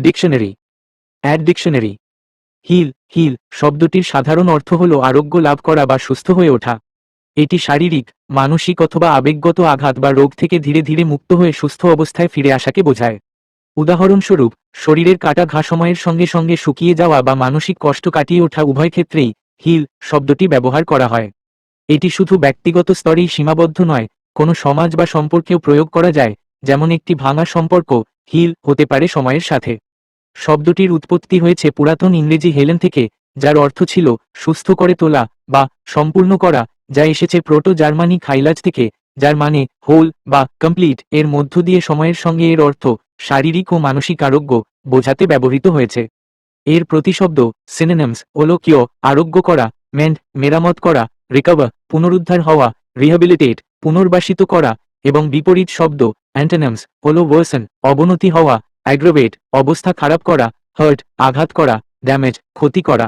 Dictionary add dictionary hill hill শব্দটির সাধারণ অর্থ হল আরোগ্য লাভ করা বা সুস্থ হয়ে ওঠা। এটি শারীরিক, মানসিক অথবা আবেগগত আঘাত বা রোগ থেকে ধীরে ধীরে মুক্ত হয়ে সুস্থ অবস্থায় ফিরে আসাকে বোঝায়। উদাহরণস্বরূপ, শরীরের কাটা ঘা সময়ের সঙ্গে সঙ্গে শুকিয়ে যাওয়া বা মানসিক কষ্ট কাটিয়ে ওঠা উভয় ক্ষেত্রেই হিল শব্দটি ব্যবহার করা হয়। এটি শুধু ব্যক্তিগত স্তরেই সীমাবদ্ধ নয়, কোনো সমাজ বা সম্পর্কেও প্রয়োগ করা যায়, যেমন একটি ভাঙা সম্পর্ক হিল হতে পারে সময়ের সাথে। শব্দটির উৎপত্তি হয়েছে পুরাতন ইংরেজি হেলেন থেকে, যার অর্থ ছিল, সুস্থ করে তোলা, বা সম্পূর্ণ করা, যা এসেছে প্রোটো জার্মানি খাইলাজ থেকে, যার মানে হোল বা কমপ্লিট এর মধ্য দিয়ে সময়ের সঙ্গে এর অর্থ, শারীরিক ও মানসিক আরোগ্য, বোঝাতে ব্যবহৃত হয়েছে। এর প্রতিশব্দ সিনেনেমস ওলোকিও আরোগ্য করা মেন্ট মেরামত করা রিকভার পুনরুদ্ধার হওয়া রিহাবিলিটেট পুনর্বাসিত করা, এবং বিপরীত শব্দ অ্যান্টেনামস হলো অবনতি হওয়া অ্যাগ্রোভেট অবস্থা খারাপ করা হার্ট আঘাত করা ড্যামেজ ক্ষতি করা।